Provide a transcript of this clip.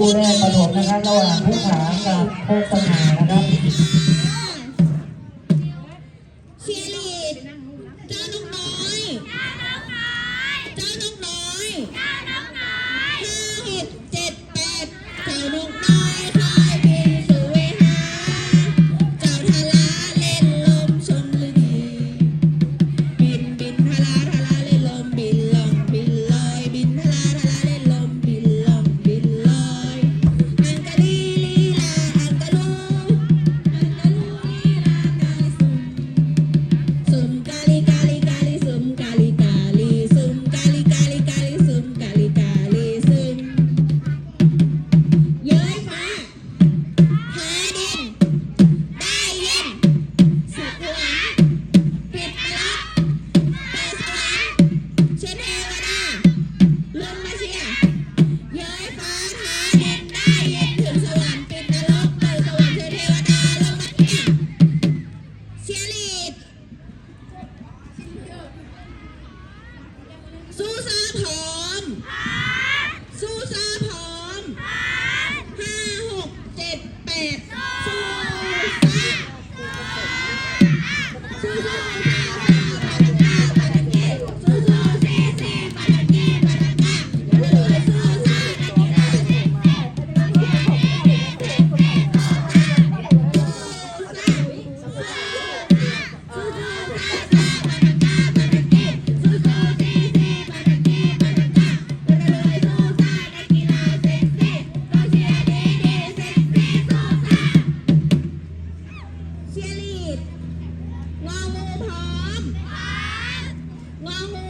คู่แรกประถมนะครับระหว่างผู้ขากับผู้ตำหานะครับ Susan งองูพร้อมพร้อมงองู